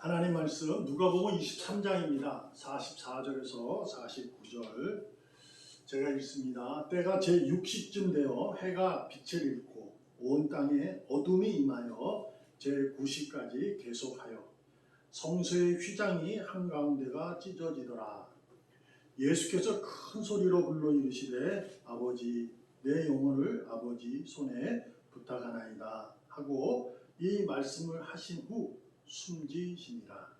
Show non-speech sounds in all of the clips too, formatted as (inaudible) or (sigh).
하나님 말씀 누가복음 23장입니다. 44절에서 49절 제가 읽습니다. 때가 제 6시쯤 되어 해가 빛을 잃고 온 땅에 어둠이 임하여 제 9시까지 계속하여 성소의 휘장이 한가운데가 찢어지더라. 예수께서 큰 소리로 불러 이르시되 아버지 내 영혼을 아버지 손에 부탁하나이다 하고 이 말씀을 하신 후 숨지시니라.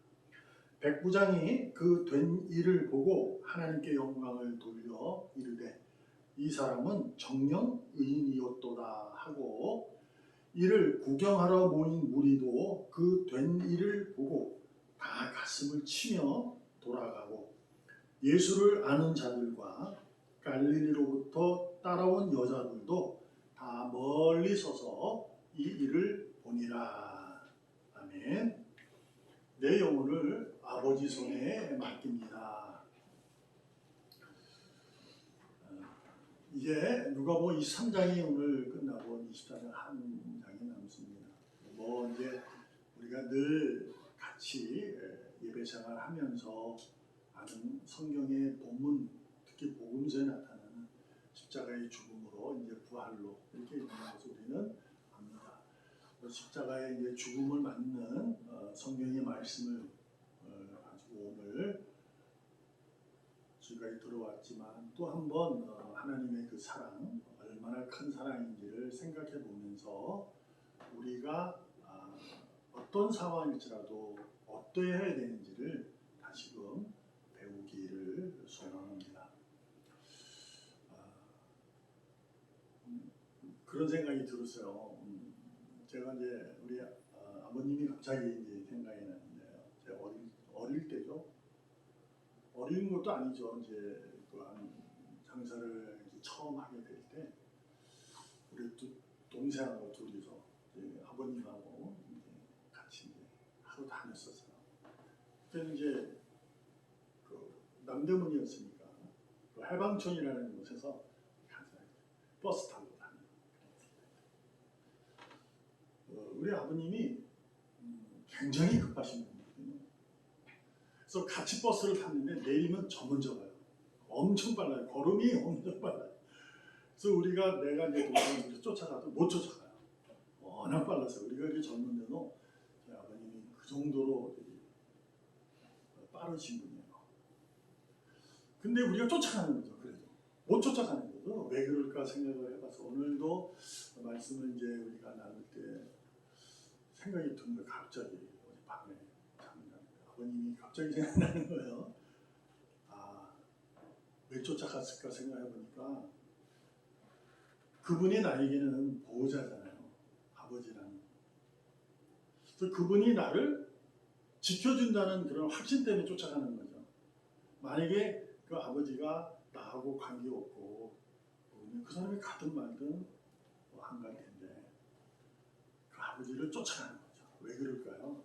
백부장이 그 된 일을 보고 하나님께 영광을 돌려 이르되 이 사람은 정령 의인이었도다 하고 이를 구경하러 모인 무리도 그 된 일을 보고 다 가슴을 치며 돌아가고 예수를 아는 자들과 갈릴리로부터 따라온 여자들도 다 멀리 서서 이 일을 보니라. 내 영혼을 아버지 손에 맡깁니다. 어, 이제 누가복음 23장이 오늘 끝나고 24장 한 장이 남습니다. 뭐 이제 우리가 늘 같이 예배 생활 하면서 아는 성경의 본문, 특히 복음서에 나타나는 십자가의 죽음으로 이제 부활로 이렇게 있는 것을 우리는. 그 십자가의 이제 죽음을 맞는 어, 성경의 말씀을 어, 가지고 오늘 지금까지 들어왔지만 또 한번 어, 하나님의 그 사랑 얼마나 큰 사랑인지를 생각해 보면서 우리가 아, 어떤 상황일지라도 어떠해야 되는지를 다시금 배우기를 소망합니다. 아, 음, 그런 생각이 들었어요. 음, 제가 이제 우리 아, 아버님이 갑자기 이제 생각이 나는데요. 제가 어릴, 어릴 때죠. 어린 것도 아니죠. 이제 그한 장사를 이제 처음 하게 될 때 우리 두 동생하고 둘이서 아버님하고 이제 같이 이제 하루 다녔었어요. 그때 이제 그 남대문이었으니까 그 해방촌이라는 곳에서 버스 타고 다니는 어, 우리 아버님이 음, 굉장히 급하신 분이거든요. 그래서 같이 버스를 탔는데 내리면 저 먼저 가요. 엄청 빨라요. 걸음이 (laughs) 엄청 빨라요. 그래서 우리가 내가 이제 동생을 쫓아가도 못 쫓아가요. 워낙 빨라서 우리가 이렇게 젊은데도 저희 아버님이 그 정도로 빠르신 분이에요. 근데 우리가 쫓아가는 거죠. 그래도 못 쫓아가는 거죠. 왜 그럴까 생각을 해봐서 오늘도 말씀을 이제 우리가 나눌 때 생각이 든 거예요. 갑자기 어제 밤에 잠깐 아버님이 갑자기 (laughs) 생각나는 거예요. 아, 왜 쫓아갔을까 생각해 보니까 그분이 나에게는 보호자잖아요. 아버지라는. 그래서 그분이 나를 지켜준다는 그런 확신 때문에 쫓아가는 거죠. 만약에 그 아버지가 나하고 관계없고 그 사람이 가든 말든 뭐그 아버지를 쫓아가는 거죠. 왜 그럴까요?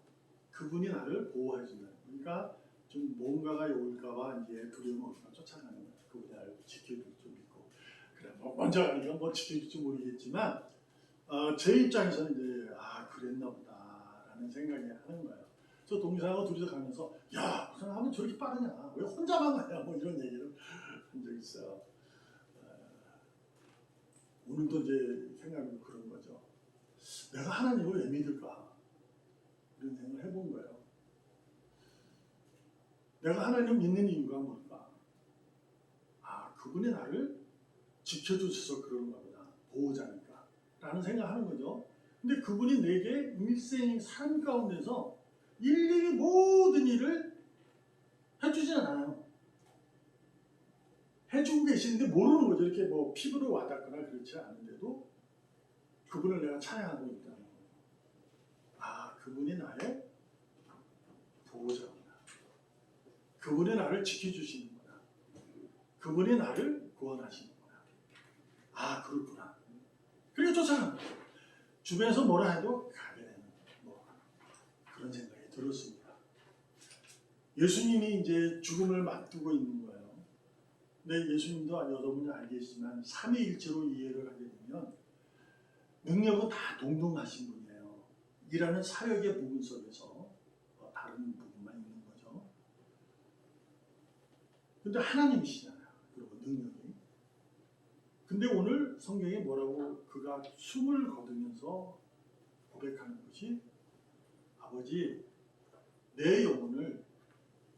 그분이 나를 보호해 준다는. 그러니까 좀 뭔가가 올까봐 이제 두려움 없이 쫓아가는 거예요. 그분이 나를 지켜줄 줄 믿고 그래 뭐 먼저 가니까 뭐 지켜줄지 모르겠지만 어, 제 입장에서는 이제 아 그랬나 보다라는 생각이 하는 거예요. 저 동생하고 둘이서 가면서 야 무슨 하면 저렇게 빠르냐 왜 혼자만 가냐 뭐 이런 얘기를 한 적 있어요. 어, 오늘도 이제 생각이 그런 거죠. 내가 하나님을 왜 믿을까 이런 생각을 해본 거예요. 내가 하나님 믿는 이유가 뭘까? 아 그분이 나를 지켜주셔서 그런 겁니다. 보호자니까 라는 생각하는 거죠. 근데 그분이 내게 일생 삶 가운데서 일일이 모든 일을 해주진 않아요. 해주고 계시는데 모르는 거죠. 이렇게 뭐 피부로 와닿거나 그렇지 않은데도 그분을 내가 찬양하고 거예요. 아, 그분이 나의 보호자구나. 그분이 나를 지켜주시는구나. 그분이 나를 구원하시는구나. 아, 그렇구나. 쫓아가는 거예요. 주변에서 뭐라 해도 가게 되는 뭐 그런 생각이 들었습니다. 예수님이 이제 죽음을 맞두고 있는 거예요. 근데 예수님도 여러분이 알겠지만 삼위일체로 이해를 하게 되면 능력은 다 동등하신 분이에요. 이라는 사역의 부분 속에서 어, 다른 부분만 있는 거죠. 근데 하나님이시잖아요. 여러분 능력이. 근데 오늘 성경이 뭐라고 그가 숨을 거두면서 고백하는 것이 아버지 내 영혼을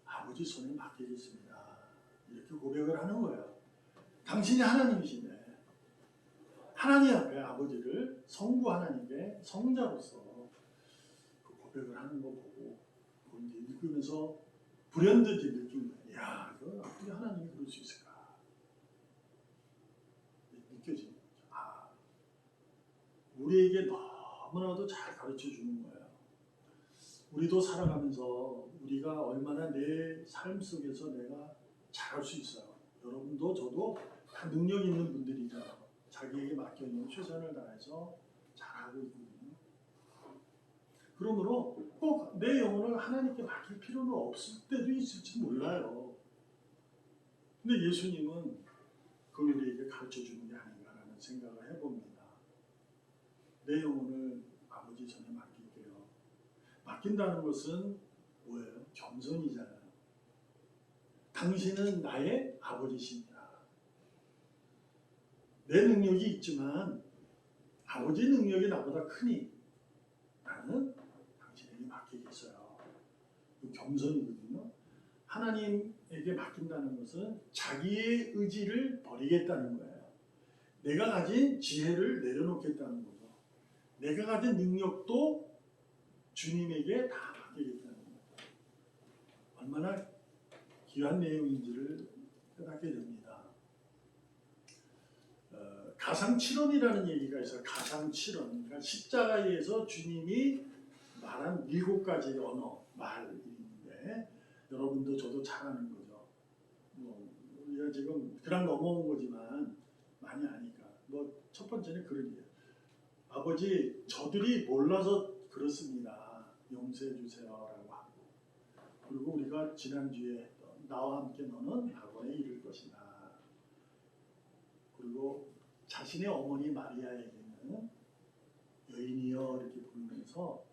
아버지 손에 맡기겠습니다. 이렇게 고백을 하는 거예요. 당신이 하나님이시네. 하나님 앞에 아버지를 성부 하나님의 성자로서 그 고백을 하는 거 보고 이제 읽으면서 불현듯 이제 느낀 거예요. 야, 이거 어떻게 하나님이 그럴 수 있을까? 느껴지는 거죠. 아, 우리에게 너무나도 잘 가르쳐 주는 거예요. 우리도 살아가면서 우리가 얼마나 내 삶 속에서 내가 잘할 수 있어요. 여러분도 저도 다 능력 있는 분들이죠. 자기에게 맡겨있는 최선을 다해서 잘하고 있거든요. 그러므로 꼭 내 영혼을 하나님께 맡길 필요는 없을 때도 있을지 몰라요. 근데 예수님은 그걸 우리에게 가르쳐 주는 게 아닌가라는 생각을 해봅니다. 내 영혼을 아버지 손에 맡길게요. 맡긴다는 것은 뭐예요? 겸손이잖아요. 당신은 나의 아버지십니다. 내 능력이 있지만 아버지 능력이 나보다 크니 나는 당신에게 맡기겠어요. 그 겸손이거든요. 하나님에게 맡긴다는 것은 자기의 의지를 버리겠다는 거예요. 내가 가진 지혜를 내려놓겠다는 거죠. 내가 가진 능력도 주님에게 다 맡기겠다는 거예요. 얼마나 귀한 내용인지를 깨닫게 됩니다. 어, 가상칠언이라는 얘기가 있어요. 가상칠언. 그러니까 십자가에서 주님이 말한 일곱 가지 언어, 말인데 여러분도 저도 잘 아는 거죠. 뭐 우리가 지금 그냥 넘어온 거지만 많이 아니까. 뭐 첫 번째는 그런 얘기예요. 아버지, 저들이 몰라서 그렇습니다. 용서해 주세요라고 하고. 그리고 우리가 지난주에 나와 함께 너는 학원에 이를 것이다. 그리고 자신의 어머니 마리아에게는 여인이여 이렇게 부르면서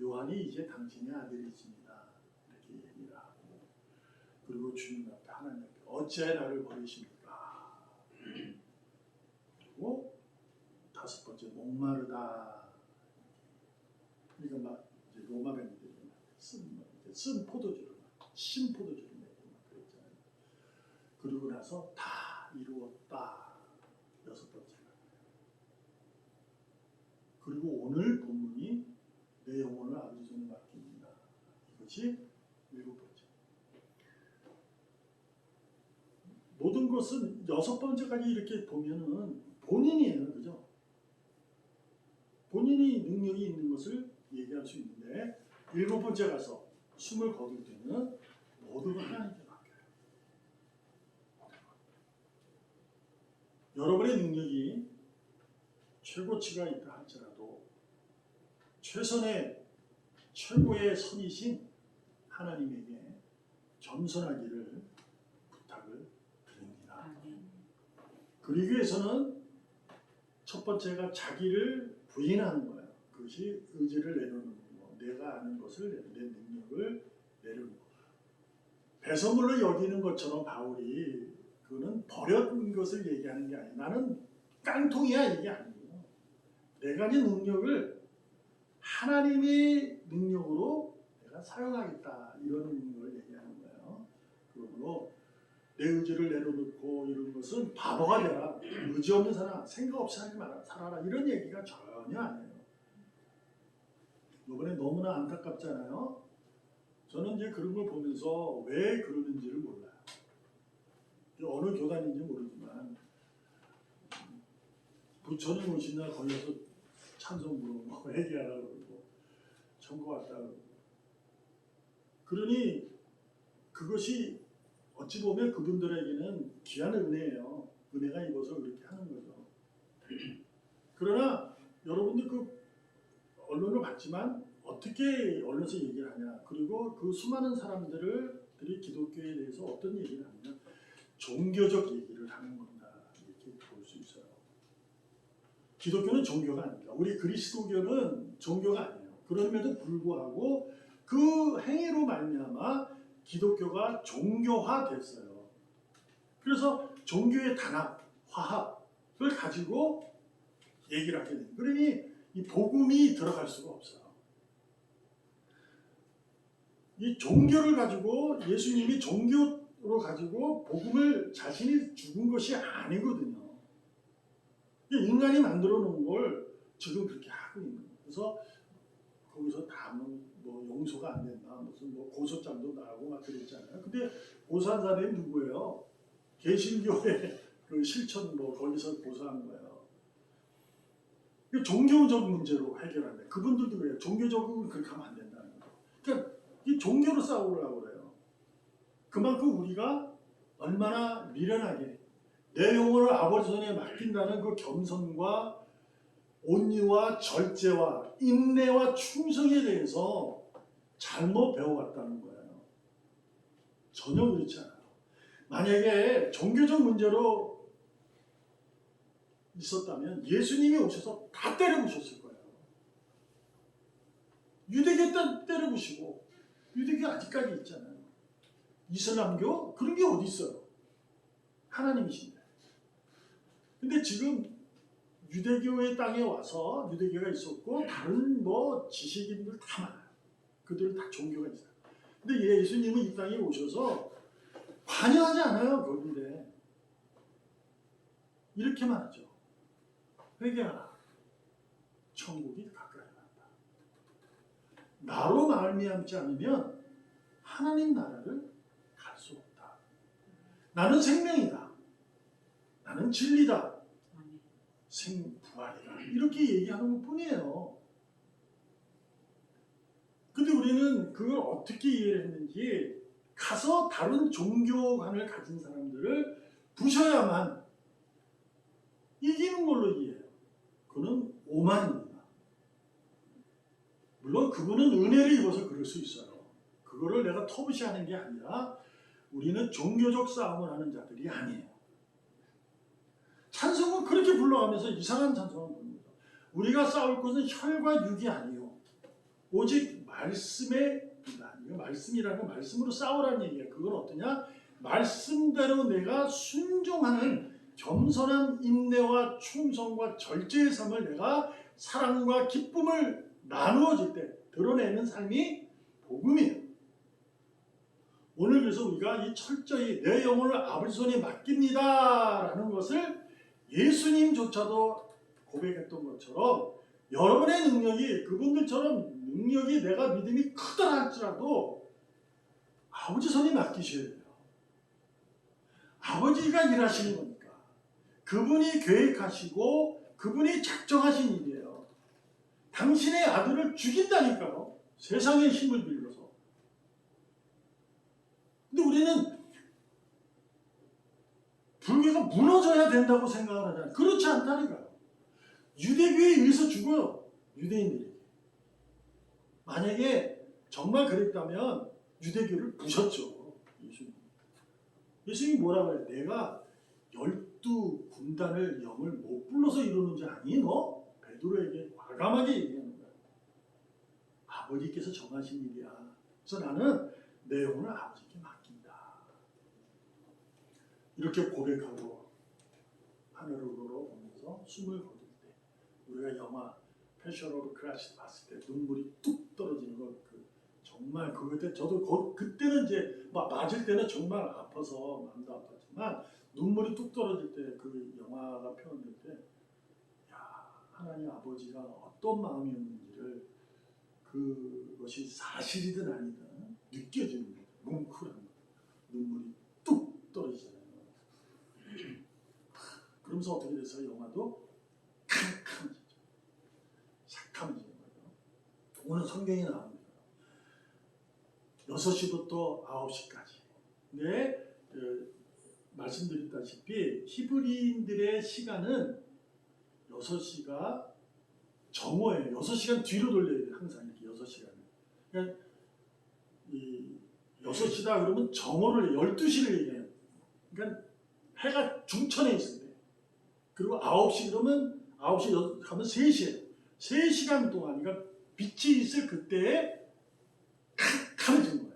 요한이 이제 당신의 아들이십니다. 이렇게 얘기를 하고 그리고 주님 앞에 하나님 앞에 어찌하여 나를 버리십니까? 그리고 다섯 번째 목마르다. 그러니까 막 이제 로마 뱀들이 쓴, 포도주를 막, 신 포도주를 내고 막 그랬잖아요. 그리고 나서 다 이루었다. 여섯 번째가. 그리고 오늘 본문이 내 영혼을 아버지 손에 맡깁니다. 이것이 일곱 번째. 모든 것은 여섯 번째까지 이렇게 보면은 본인이에요, 그죠? 본인이 능력이 있는 것을 얘기할 수 있는데 일곱 번째 가서 숨을 거둘 때는 모든 걸 하나님께 맡겨요. 여러분의 능력이 최고치가 있다 최선의 최고의 선이신 하나님에게 겸손하기를 부탁을 드립니다. 그러기 위해서는 첫 번째가 자기를 부인하는 거예요. 그것이 의지를 내려놓는 거. 내가 아는 것을 내 능력을 내려놓고 배선물로 여기는 것처럼 바울이 그거는 버렸는 것을 얘기하는 게 아니에요. 나는 깡통이야 이게 아니에요. 내가 이 능력을 하나님의 능력으로 내가 사용하겠다 이런 걸 얘기하는 거예요. 그러므로 내 의지를 내려놓고 이런 것은 바보가 되라. 의지 없는 사람, 생각 없이 살지 마라. 살아라. 이런 얘기가 전혀 아니에요. 이번에 너무나 안타깝잖아요. 저는 이제 그런 걸 보면서 왜 그러는지를 몰라요. 어느 교단인지 모르지만 부처님 오신 날 걸려서 찬송 부르고 (laughs) 회개하라 그러고 왔다 그러고 그러니 그것이 어찌 보면 그분들에게는 귀한 은혜예요. 은혜가 입어서 그렇게 하는 거죠. 그러나 여러분들 그 언론을 봤지만 어떻게 언론에서 얘기를 하냐. 그리고 그 수많은 사람들을 들이 기독교에 대해서 어떤 얘기를 하냐. 종교적 얘기를 하는 겁니다. 이렇게 볼 수 있어요. 기독교는 종교가 아닙니다. 우리 그리스도교는 종교가 아니에요. 그럼에도 불구하고 그 행위로 말미암아 기독교가 종교화됐어요. 그래서 종교의 단합, 화합을 가지고 얘기를 하게 돼요. 그러니 이 복음이 들어갈 수가 없어요. 이 종교를 가지고 예수님이 종교로 가지고 복음을 자신이 죽은 것이 아니거든요. 인간이 만들어 놓은 걸 지금 그렇게 하고 있는 거예요. 그래서 거기서 다뭐 뭐 용서가 안 된다 무슨 뭐 고소장도 나오고 막 그랬잖아요. 근데 고소한 사람이 누구예요? 개신교의 (laughs) 그 실천 뭐 거기서 고소한 거예요. 이 종교적 문제로 해결한다. 그분들도 그래요. 종교적으로 그렇게 하면 안 된다는 거. 그러니까 이 종교로 싸우려고 그래요. 그만큼 우리가 얼마나 미련하게 내 영혼을 아버지 손에 맡긴다는 그 겸손과 온유와 절제와 인내와 충성에 대해서 잘못 배워왔다는 거예요. 전혀 그렇지 않아요. 만약에 종교적 문제로 있었다면 예수님이 오셔서 다 때려부셨을 거예요. 유대교 때 때려부시고 유대교 아직까지 있잖아요. 이슬람교 그런 게 어디 있어요? 하나님이신데. 근데 지금 유대교의 땅에 와서 유대교가 있었고 다른 뭐 지식인들 다 많아요. 그들은 다 종교가 있어요. 근데 예수님은 이 땅에 오셔서 관여하지 않아요. 그런데 이렇게만 하죠. 회개하라. 천국이 가까이 왔다. 나로 말미암지 않으면 하나님 나라를 갈 수 없다. 나는 생명이다. 나는 진리다. 생부활이다. 이렇게 얘기하는 것 뿐이에요. 근데 우리는 그걸 어떻게 이해를 했는지 가서 다른 종교관을 가진 사람들을 부셔야만 이기는 걸로 이해해요. 그는 오만입니다. 물론 그분은 은혜를 입어서 그럴 수 있어요. 그거를 내가 터부시하는 게 아니라 우리는 종교적 싸움을 하는 자들이 아니에요. 찬송은 그렇게 불러가면서 이상한 찬송을 부릅니다. 우리가 싸울 것은 혈과 육이 아니요. 오직 말씀의 이거 말씀이라는 건 말씀으로 싸우라는 얘기예요. 그건 어떠냐? 말씀대로 내가 순종하는 겸손한 인내와 충성과 절제의 삶을 내가 사랑과 기쁨을 나누어질 때 드러내는 삶이 복음이에요. 오늘 그래서 우리가 이 철저히 내 영혼을 아버지 손에 맡깁니다라는 것을 예수님조차도 고백했던 것처럼 여러분의 능력이 그분들처럼 능력이 내가 믿음이 크다 할지라도 아버지 손에 맡기셔야 돼요. 아버지가 일하시는 거니까. 그분이 계획하시고 그분이 작정하신 일이에요. 당신의 아들을 죽인다니까요. 세상의 힘을 빌려서. 근데 우리는 불교가 무너져야 된다고 생각을 하잖아요. 그렇지 않다니까요. 유대교에 의해서 죽어요. 유대인들이. 만약에 정말 그랬다면 유대교를 부셨죠. 예수님. 예수님이 뭐라고 해요? 내가 열두 군단을 영을 못 불러서 이루는 줄 아니 너? 베드로에게 과감하게 얘기하는 거야. 아버지께서 정하신 일이야. 그래서 나는 내 영혼을 아버지께 맡긴다. 이렇게 고백하고 하늘으로 보면서 숨을 거둘 때 우리가 영화 패션 오브 크라시스 봤을 때 눈물이 뚝 떨어지는 거 그, 정말 그때 저도 거, 그때는 이제 막 맞을 때는 정말 아파서 마음도 아팠지만 눈물이 뚝 떨어질 때 그 영화가 표현될 때 야, 하나님 아버지가 어떤 마음이었는지를 그것이 사실이든 아니든 느껴지는 거예요. 뭉클한 거. 눈물이 뚝 떨어지잖아요. 그러면서 어떻게 됐어요? 영화도 캄캄해지죠. 삭함해지는 거예요. 오늘 성경에 나옵니다. 6시부터 9시까지. 근데 그, 말씀드렸다시피 히브리인들의 시간은 6시가 정오예요. 6시간 뒤로 돌려야 돼요. 항상 이렇게 6시간을. 그러니까 이 6시다 그러면 정오를 12시를 얘기해요. 그러니까 해가 중천에 때. 그리고 9시 그러면 9시 하면 3시예요. 3시간 동안 그러니까 빛이 있을 그때에 캄캄해진 거예요.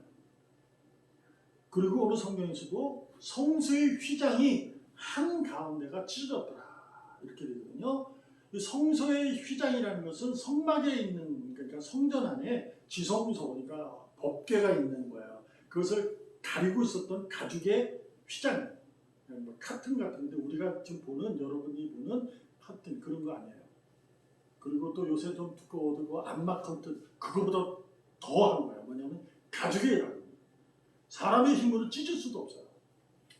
그리고 어느 성경에서도 성소의 휘장이 한 가운데가 찢어졌더라 이렇게 되거든요. 이 성소의 휘장이라는 것은 성막에 있는 그러니까 성전 안에 지성소 그러니까 법궤가 있는 거예요. 그것을 가리고 있었던 가죽의 휘장, 뭐 카튼 같은 데 우리가 지금 보는 여러분이 보는 카튼 그런 거 아니에요. 그리고 또 요새 좀 두꺼워도 그 안막 커튼 그거보다 더한 거예요. 뭐냐면 가죽의 가죽. 사람의 힘으로 찢을 수도 없어요.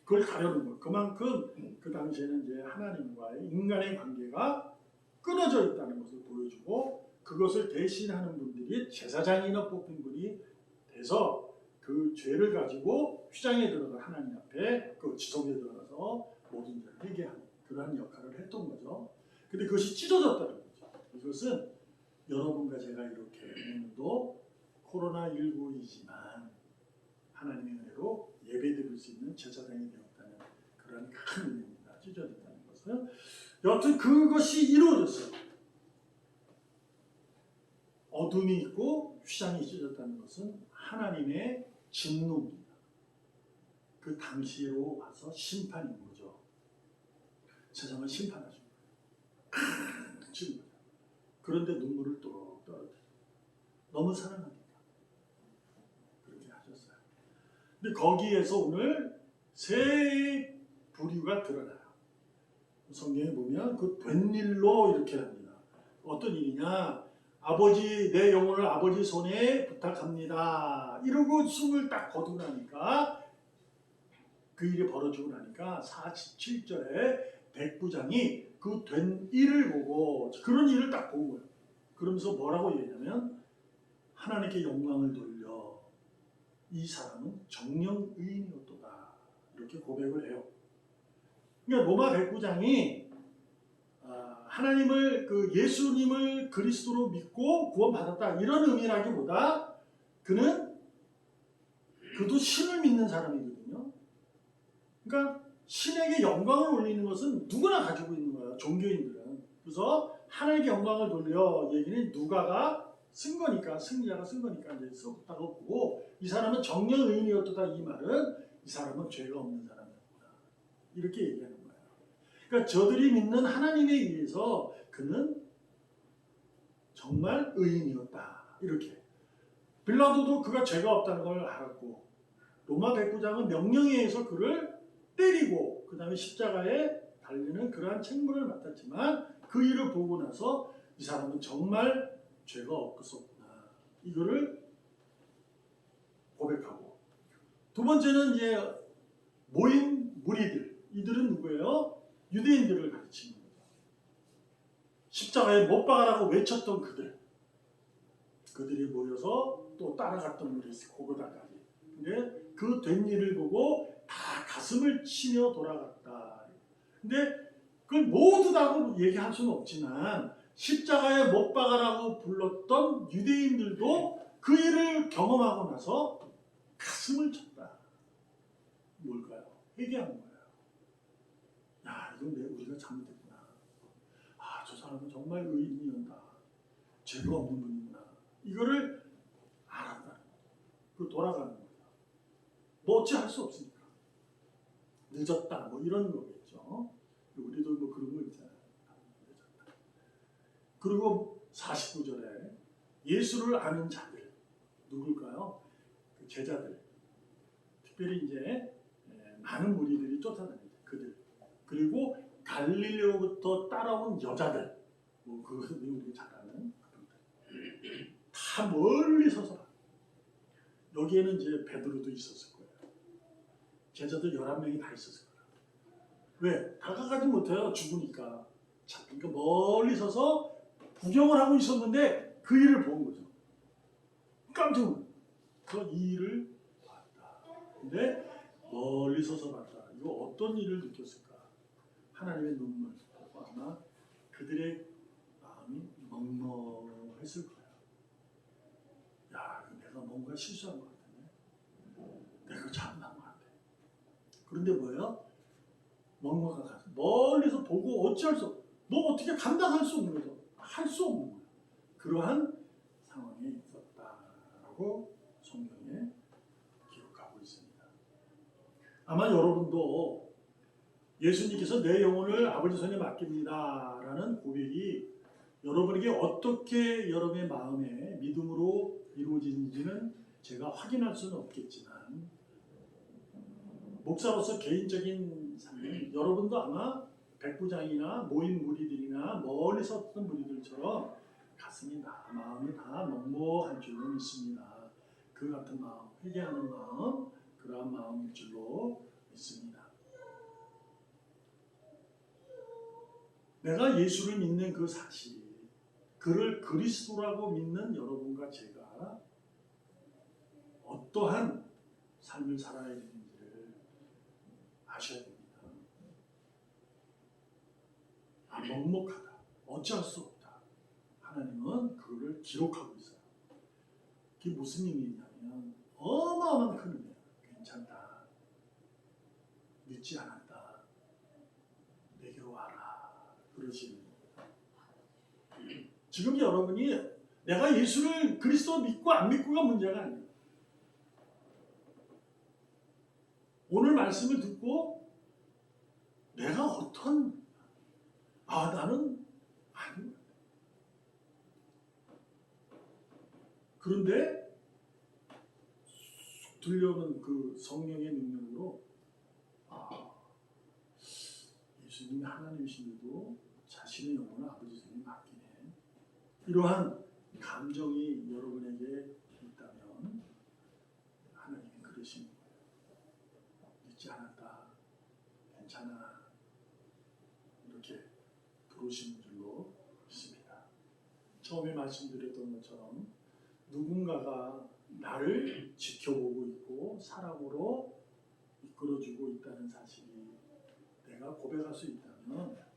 그걸 가려는 거예요. 그만큼 그 당시에는 이제 하나님과의 인간의 관계가 끊어져 있다는 것을 보여주고 그것을 대신하는 분들이 제사장이나 뽑힌 분이 돼서 그 죄를 가지고 휘장에 들어가 하나님 앞에 그 지성에 들어가서 모든 죄를 회개하는 그러한 역할을 했던 거죠. 근데 그것이 찢어졌다는 거죠. 이것은 여러분과 제가 이렇게 오늘도 코로나19이지만 하나님의 은혜로 예배 드릴 수 있는 제사장이 되었다는 그런 큰 의미입니다. 찢어졌다는 것은. 여튼 그것이 이루어졌어요. 어둠이 있고 휘장이 찢어졌다는 것은 하나님의 진노입니다. 그 당시로 와서 심판인 거죠. 세상을 심판하죠. 치는 거죠. 그런데 눈물을 또 떨어뜨려. 너무 사랑합니다. 그렇게 하셨어요. 근데 거기에서 오늘 세 부류가 드러나요. 성경에 보면 그 된 일로 이렇게 합니다. 어떤 일이냐? 아버지 내 영혼을 아버지 손에 부탁합니다. 이러고 숨을 딱 거두고 나니까 그 일이 벌어지고 나니까 47절에 백부장이 그 된 일을 보고 그런 일을 딱 본 거예요. 그러면서 뭐라고 얘기하냐면 하나님께 영광을 돌려 이 사람은 정령 의인이었도다 이렇게 고백을 해요. 그러니까 로마 백부장이 아, 하나님을 그 예수님을 그리스도로 믿고 구원받았다 이런 의미라기보다 그는 그도 신을 믿는 사람이거든요. 그러니까 신에게 영광을 올리는 것은 누구나 가지고 있는 거예요. 종교인들은. 그래서 하나님께 영광을 돌려 얘기는 누가가 쓴 거니까 승리자가 쓴 거니까 이제 썼다고 보고 이 사람은 정령 의인이었다 이 말은 이 사람은 죄가 없는 사람이었구나 이렇게 거예요. 그러니까 저들이 믿는 하나님에 의해서 그는 정말 의인이었다. 이렇게. 빌라도도 그가 죄가 없다는 걸 알았고 로마 백부장은 명령에 의해서 그를 때리고 그 다음에 십자가에 달리는 그러한 책무를 맡았지만 그 일을 보고 나서 이 사람은 정말 죄가 없었구나. 이거를 고백하고. 두 번째는 이제 모인 무리들. 이들은 누구예요? 유대인들을 가르치는 거죠. 십자가에 못 박아라고 외쳤던 그들 그들이 모여서 또 따라갔던 우리 고고다까지 근데 그 된 일을 보고 다 가슴을 치며 돌아갔다. 근데 그걸 모두 다 얘기할 수는 없지만 십자가에 못 박아라고 불렀던 유대인들도 그 일을 경험하고 나서 가슴을 쳤다. 뭘까요? 회개한 거예요. 야, 이건 내 우리가 잘못했구나. 아, 저 사람은 정말 의인이었다. 죄가 없는 분이구나. 이거를 알았다. 그 돌아가는 거죠. 뭐 어찌 할 수 없으니까. 늦었다. 뭐 이런 거겠죠. 우리도 뭐 그런 거 있잖아요. 늦었다. 그리고 49절에 예수를 아는 자들 누굴까요? 그 제자들. 특별히 이제 예, 많은 무리들이 쫓아다니죠. 그들. 그리고 갈릴리로부터 따라온 여자들. 뭐 그것은 우리가 잘 아는. 다 멀리 서서 봐. 여기에는 이제 베드로도 있었을 거예요. 제자들 11명이 다 있었을 거예요. 왜? 다가가지 못해요. 죽으니까. 자, 그러니까 멀리 서서 구경을 하고 있었는데 그 일을 본 거죠. 깜짝 놀랐어요. 그이 일을 봤다. 근데 멀리 서서 봤다. 이거 어떤 일을 느꼈을까? 하나님의 눈물. 아마 그들의 마음이 멍멍했을 거예요. 야, 내가 뭔가 실수한 것 같은데. 내가 잘못한 것 같아. 그런데 뭐예요? 멍멍가 가서 멀리서 보고 어찌할 수 없어. 너 어떻게 감당할 수 없는 거죠. 할 수 없는 거예요. 그러한 상황에 있었다라고 성경에 기록하고 있습니다. 아마 여러분도 예수님께서 내 영혼을 아버지 손에 맡깁니다 라는 고백이 여러분에게 어떻게 여러분의 마음에 믿음으로 이루어지는지는 제가 확인할 수는 없겠지만 목사로서 개인적인 삶은 여러분도 아마 백부장이나 모인 무리들이나 멀리 섰던 무리들처럼 가슴이 다 마음이 다 먹먹한 줄로 믿습니다. 그 같은 마음, 회개하는 마음, 그러한 마음일 줄로 믿습니다. 내가 예수를 믿는 그 사실, 그를 그리스도라고 믿는 여러분과 제가 어떠한 삶을 살아야 되는지를 아셔야 됩니다. 아, 먹먹하다. 어찌할 수 없다. 하나님은 그거를 기록하고 있어요. 그게 무슨 의미냐면 어마어마한 큰 의미예요. 괜찮다. 늦지 않았다. 내게로 와라. 그러시는 거예요. 지금 여러분이 내가 예수를 그리스도 믿고 안 믿고가 문제가 아니에요. 오늘 말씀을 듣고 내가 어떤 아 나는 아닌 것. 그런데 쑥 들려오는 그 성령의 능력으로 아 예수님이 하나님이신데도 자신의 영혼을 아버지 손에 맡기네. 이러한 감정이 여러분에게 있다면 하나님이 그러신 거예요. 늦지 않았다. 괜찮아. 이렇게 부르시는 줄로 믿습니다. 처음에 말씀드렸던 것처럼 누군가가 나를 지켜보고 있고 사랑으로 이끌어주고 있다는 사실이 내가 고백할 수 있다면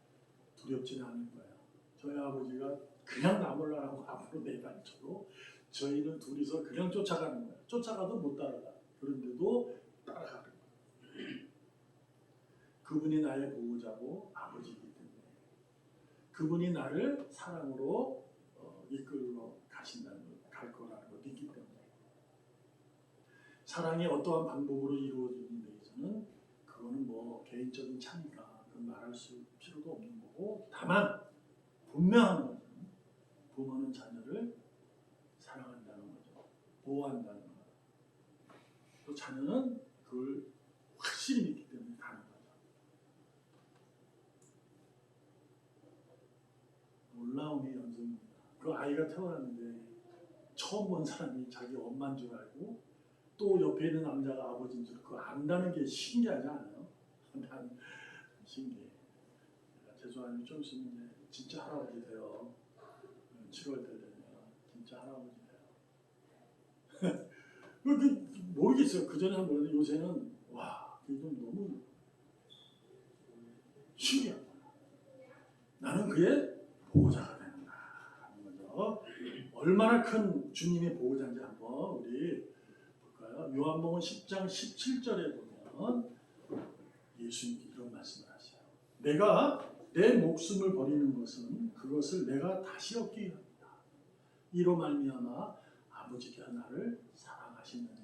두렵지는 않을 거예요. 저희 아버지가 그냥 나 몰라라고 (laughs) 앞으로 내가르쳐도 저희는 둘이서 그냥 쫓아가는 거예요. 쫓아가도 못 따라가. 그런데도 따라가는 거예요. (clears throat) 그분이 나의 보호자고 아버지이기 때문에 그분이 나를 사랑으로 어, 이끌어 가신다는 것, 갈 거라는 걸 믿기 때문에 사랑이 어떠한 방법으로 이루어지는 데에서는 그거는 뭐 개인적인 그 말할 수 필요도 없는 거고 다만 분명한 것은 부모는 자녀를 사랑한다는 거죠 보호한다는 거죠 또 자녀는 그걸 확실히 믿기 때문에 가는 거죠 놀라움의 연속입니다. 그 아이가 태어났는데 처음 본 사람이 자기 엄마인 줄 알고 또 옆에 있는 남자가 아버지인 줄 그거 안다는 게 신기하지 않아요? (laughs) 난 신기해. 죄송하면 좀 있으면 이제 진짜 할아버지 돼요. 7월 되면 진짜 할아버지 돼요. (laughs) 그, 그, 모르겠어요. 그 전에 한번 모르는데 요새는 와 이건 너무 신기한. 나는 그의 보호자가 하는 거죠. 얼마나 큰 주님의 보호자인지 한번 우리 볼까요? 요한복음 10장 17절에 보면 예수님이 이런 말씀을 하세요. 내가 내 목숨을 버리는 것은 그것을 내가 다시 얻기 위함이다. 이로 말미암아 아버지께서 나를 사랑하시느니라.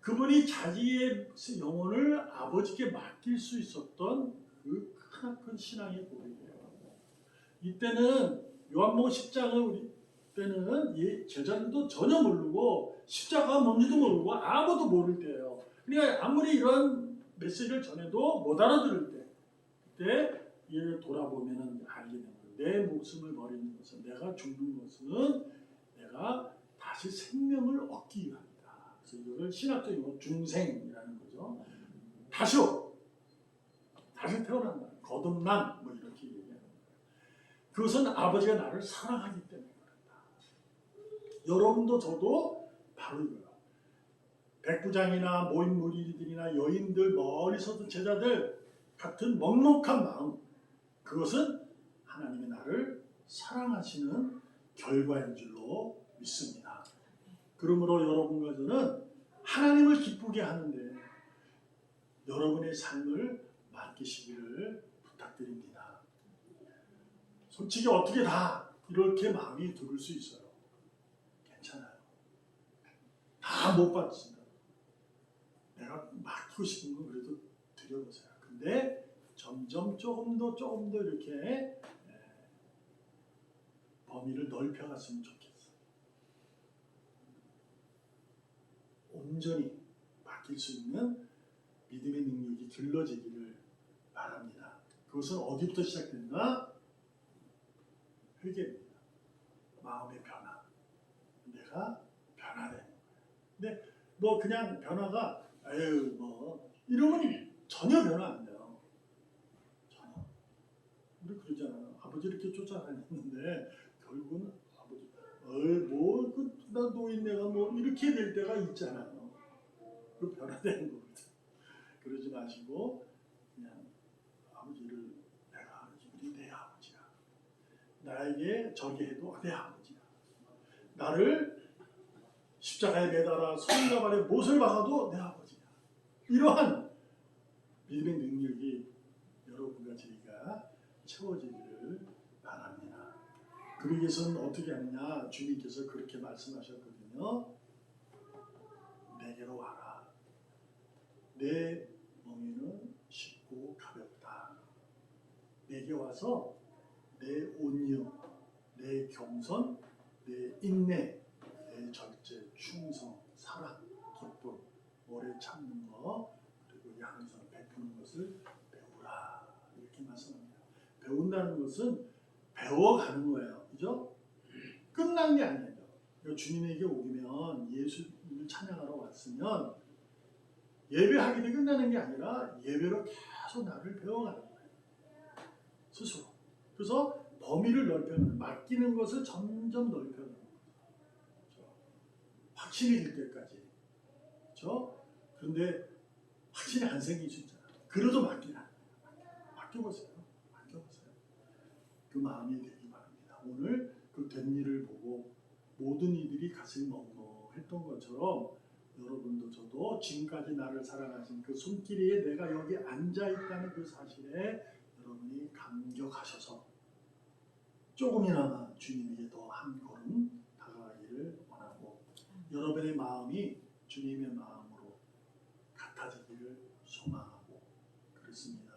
그분이 자기의 영혼을 아버지께 맡길 수 있었던 그 크나큰 신앙의 고백이에요. 이때는 요한복음 10장을 우리 때는 이 제자들도 전혀 모르고 십자가가 뭔지도 모르고 아무도 모를 때예요. 그러니까 아무리 이런 메시지를 전해도 못 알아들을 때 이를 돌아보면은 알게 거예요. 내 목숨을 버리는 것은 내가 죽는 것은 내가 다시 생명을 얻기 위함이다. 그래서 이거를 신학적인 거 중생이라는 거죠. 다시요. 다시 태어난다. 거듭남 뭐 이렇게 얘기하는 거예요. 그것은 아버지가 나를 사랑하기 때문에 그렇다. 여러분도 저도 바로 이거예요. 백부장이나 모인 무리들이나 여인들 멀리 서던 제자들 같은 먹먹한 마음 그것은 하나님이 나를 사랑하시는 결과인 줄로 믿습니다. 그러므로 여러분과 저는 하나님을 기쁘게 하는데 여러분의 삶을 맡기시기를 부탁드립니다. 솔직히 어떻게 다 이렇게 마음이 들을 수 있어요. 괜찮아요. 다 못 받습니다. 내가 맡기고 싶은 건 그래도 드려보세요. 근데 점점 조금 더 조금 더 이렇게 에, 범위를 넓혀갔으면 좋겠어. 온전히 맡길 수 있는 믿음의 능력이 길러지기를 바랍니다. 그것은 어디부터 시작된다? 회개입니다. 마음의 변화. 내가 거예요. 근데 뭐 그냥 변화가 에휴 뭐 이러면 전혀 변화 안. 전혀. 우리 그러잖아요. 아버지 이렇게 쫓아다녔는데 결국은 아버지 어이 뭐그나 노인네가 뭐 이렇게 될 때가 있잖아요. 그 변화되는 거거든. 그러지 마시고 그냥 아버지를 내가 우리 내 아버지야. 나에게 저기 해도 내 아버지야. 나를 십자가에 매달아 손과 발에 못을 박아도 내 아버지야. 이러한 믿음의 능력이 채워지기를 바랍니다. 그러기 위해서는 어떻게 하느냐? 주님께서 그렇게 말씀하셨거든요. 내게로 와라. 내 멍에는 쉽고 가볍다. 내게 와서 내 온유, 내 겸손, 내 인내, 내 절제, 충성, 사랑, 기쁨, 오래 참는 것, 그리고 양선 베푸는 것을 배우라. 이렇게 말씀합니다. 배운다는 것은 배워가는 거예요. 그죠? 끝난 게 아니에요. 그러니까 주님에게 오면 예수님을 찬양하러 왔으면 예배하기 도 끝나는 게 아니라 예배로 계속 나를 배워가는 거예요. 스스로. 그래서 범위를 넓혀가는, 맡기는 것을 점점 넓혀가는 거죠. 그렇죠? 확신이 들 때까지. 그렇죠? 그런데 확신이 안 생길 수 있잖아요. 그래도 맡기라. 맡겨보세요. 그 마음이 되기 바랍니다. 오늘 그 된 일을 보고 모든 이들이 가슴이 먹먹했던 것처럼 여러분도 저도 지금까지 나를 사랑하신 그 손길에 내가 여기 앉아 있다는 그 사실에 여러분이 감격하셔서 조금이나마 주님에게 더 한 걸음 다가가기를 원하고 여러분의 마음이 주님의 마음으로 같아지기를 소망하고 그렇습니다.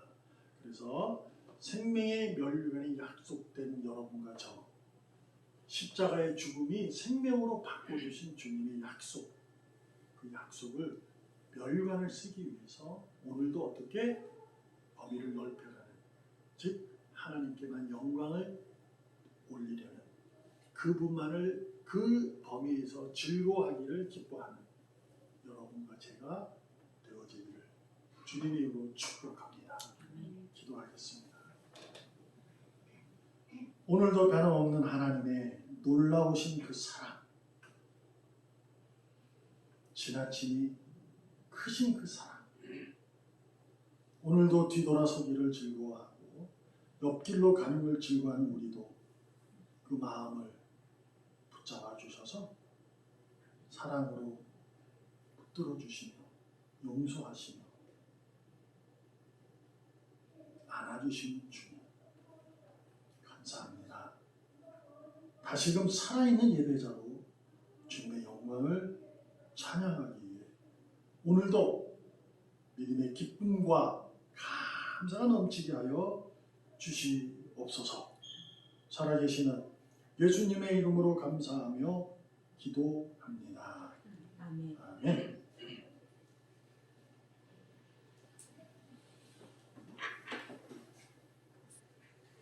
그래서 생명의 멸류관이 약속된 여러분과 저 십자가의 죽음이 생명으로 바꿔주신 주님의 약속 그 약속을 멸관을 쓰기 위해서 오늘도 어떻게 범위를 넓혀가는 즉 하나님께만 영광을 올리려는 그분만을 그 범위에서 즐거워하기를 기뻐하는 여러분과 제가 되어지기를 주님의 이름으로 축복합니다. 오늘도 변함없는 하나님의 놀라우신 그 사랑. 지나치니 크신 그 사랑. 오늘도 뒤돌아서기를 즐거워하고 옆길로 가는 걸 즐거워하는 우리도 그 마음을 붙잡아 주셔서 사랑으로 붙들어 주시며 용서하시며 안아주시는 주님 감사합니다. 다시금 살아있는 예배자로 주님의 영광을 찬양하기 위해 오늘도 믿음의 기쁨과 감사가 넘치게 하여 주시옵소서. 살아계시는 예수님의 이름으로 감사하며 기도합니다. 아멘.